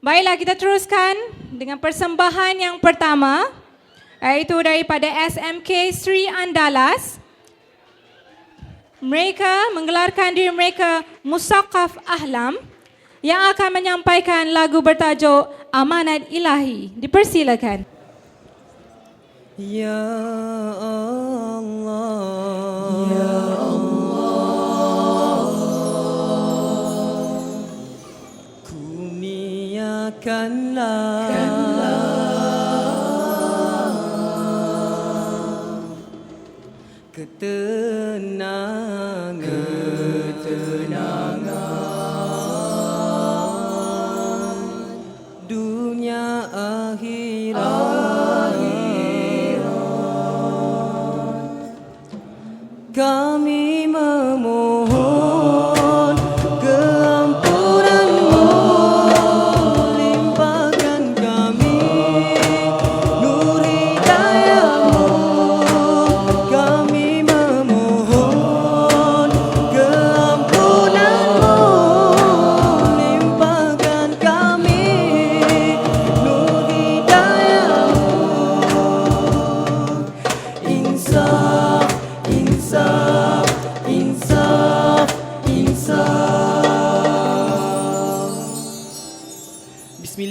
Baiklah kita teruskan dengan persembahan yang pertama iaitu daripada SMK Sri Andalas. Mereka menggelarkan diri mereka Musaqaf Ahlam yang akan menyampaikan lagu bertajuk Amanat Ilahi. Dipersilakan. Ya Allah kalla ketenangan.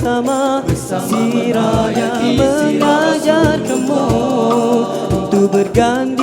bersama Sirah yang mengajar kamu Untuk berganti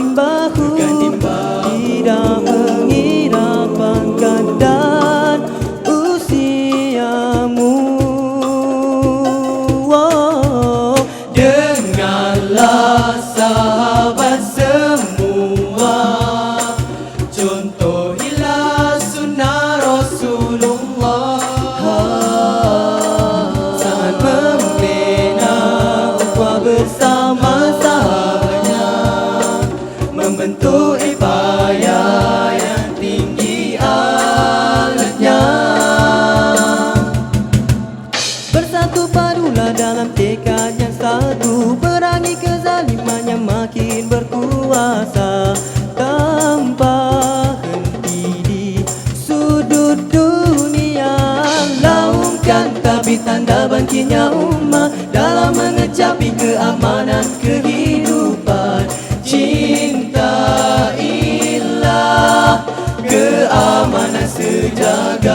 Tanda bangkitnya umat Dalam mengecapi keamanan kehidupan. Cinta ilah keamanan sejagat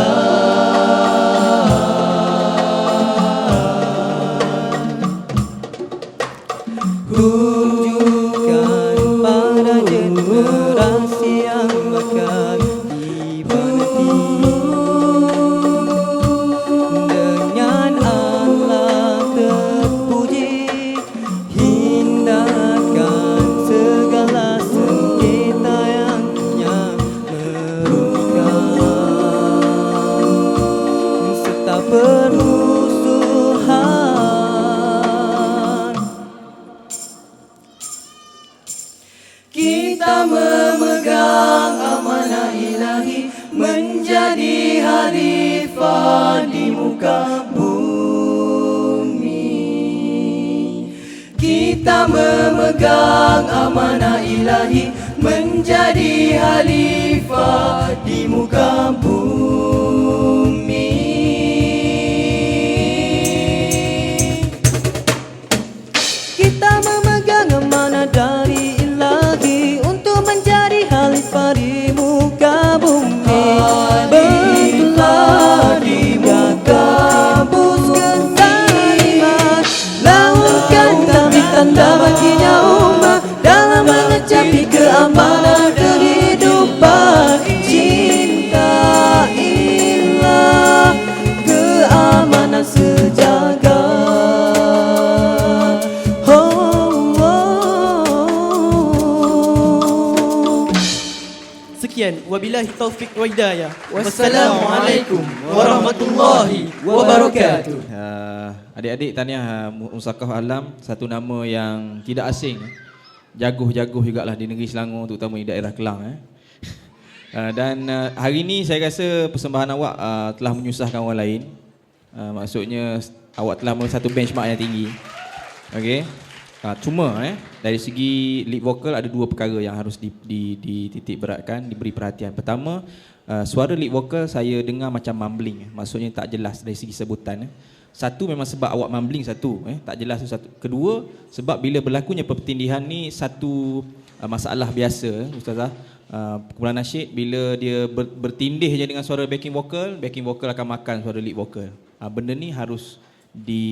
Permusuhan Kita memegang amanah ilahi Menjadi khalifah di muka bumi. Kita memegang amanah ilahi Menjadi khalifah di muka bumi Sekian, wabillahi taufik wa hidayah. Wassalamualaikum warahmatullahi wabarakatuh. Uh, adik-adik tahniah uh, Musakaf Alam satu nama yang tidak asing. Jaguh-jaguh jugalah di negeri Selangor terutama di daerah Kelang eh. Uh, dan uh, hari ini saya rasa persembahan awak uh, telah menyusahkan orang lain. Uh, maksudnya awak telah memenuhi satu benchmark yang tinggi. Okey. Uh, cuma eh dari segi lead vocal ada dua perkara yang harus di, di, dititik beratkan, diberi perhatian. Pertama, uh, suara lead vocal saya dengar macam mumbling, eh. maksudnya tak jelas dari segi sebutan. Eh. Satu memang sebab awak mumbling satu, eh tak jelas tu satu. Kedua, sebab bila berlakunya pertindihan ni satu uh, masalah biasa, eh, ustazah. Uh, kumpulan nasyid bila dia ber, bertindih je dengan suara backing vocal, backing vocal akan makan suara lead vocal. Uh, benda ni harus di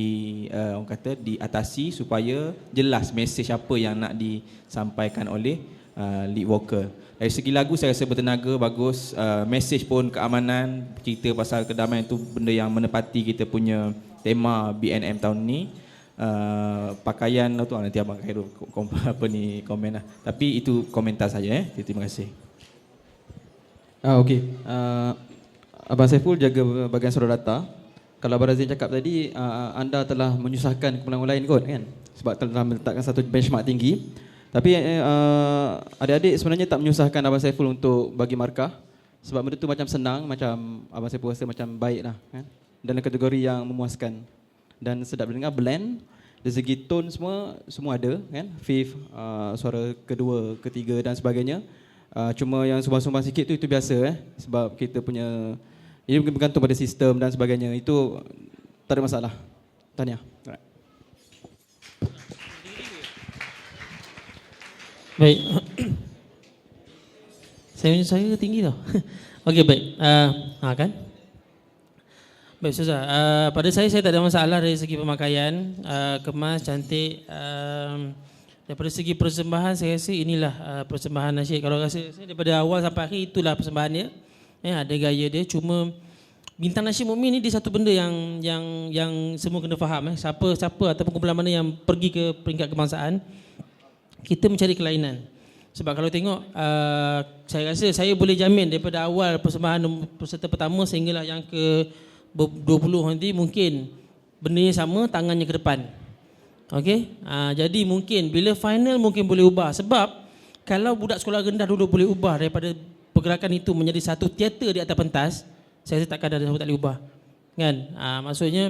uh, orang kata diatasi supaya jelas mesej apa yang nak disampaikan oleh uh, lead vocal. Dari segi lagu saya rasa bertenaga bagus, uh, mesej pun keamanan, cerita pasal kedamaian itu benda yang menepati kita punya tema BNM tahun ni. Uh, pakaian tu nanti abang Khairul kom, apa ni komen lah. Tapi itu komentar saja eh. Terima kasih. Ah okey. Uh, Abang Saiful jaga bahagian surat data. Kalau Abang Razin cakap tadi uh, anda telah menyusahkan kumpulan lain kot kan? Sebab telah meletakkan satu benchmark tinggi. Tapi uh, adik-adik sebenarnya tak menyusahkan Abang Saiful untuk bagi markah sebab benda tu macam senang, macam Abang Saiful rasa macam baik lah kan? Dalam kategori yang memuaskan dan sedap dengar blend dari segi tone semua semua ada kan fifth uh, suara kedua ketiga dan sebagainya uh, cuma yang sumbang-sumbang sikit tu itu biasa eh sebab kita punya ini mungkin bergantung pada sistem dan sebagainya itu tak ada masalah tahniah Alright. Baik. saya saya tinggi tau. Okey baik. Uh, ha kan? Baik Ustazah, uh, pada saya saya tak ada masalah dari segi pemakaian, uh, kemas, cantik. Um, daripada segi persembahan saya rasa inilah uh, persembahan nasyid. Kalau rasa saya daripada awal sampai akhir itulah persembahannya. Eh, ada gaya dia cuma bintang nasyid mukmin ni dia satu benda yang yang yang semua kena faham eh. Siapa siapa ataupun kumpulan mana yang pergi ke peringkat kebangsaan kita mencari kelainan. Sebab kalau tengok uh, saya rasa saya boleh jamin daripada awal persembahan peserta pertama sehinggalah yang ke 20 nanti mungkin benda sama tangannya ke depan. Okey? Uh, jadi mungkin bila final mungkin boleh ubah sebab kalau budak sekolah rendah dulu boleh ubah daripada pergerakan itu menjadi satu teater di atas pentas, saya rasa takkan ada siapa tak boleh ubah. Kan? Uh, maksudnya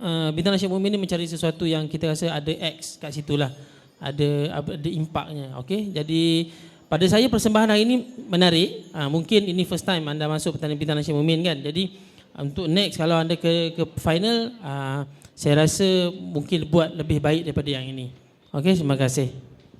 uh, Bintang Nasyid Mu'min ni mencari sesuatu yang kita rasa ada X kat situ lah. Ada ada impaknya. Okey? Jadi pada saya persembahan hari ini menarik. Uh, mungkin ini first time anda masuk pertandingan bintang Nasyid Mumin kan. Jadi uh, untuk next kalau anda ke ke final uh, saya rasa mungkin buat lebih baik daripada yang ini. Okey, terima kasih.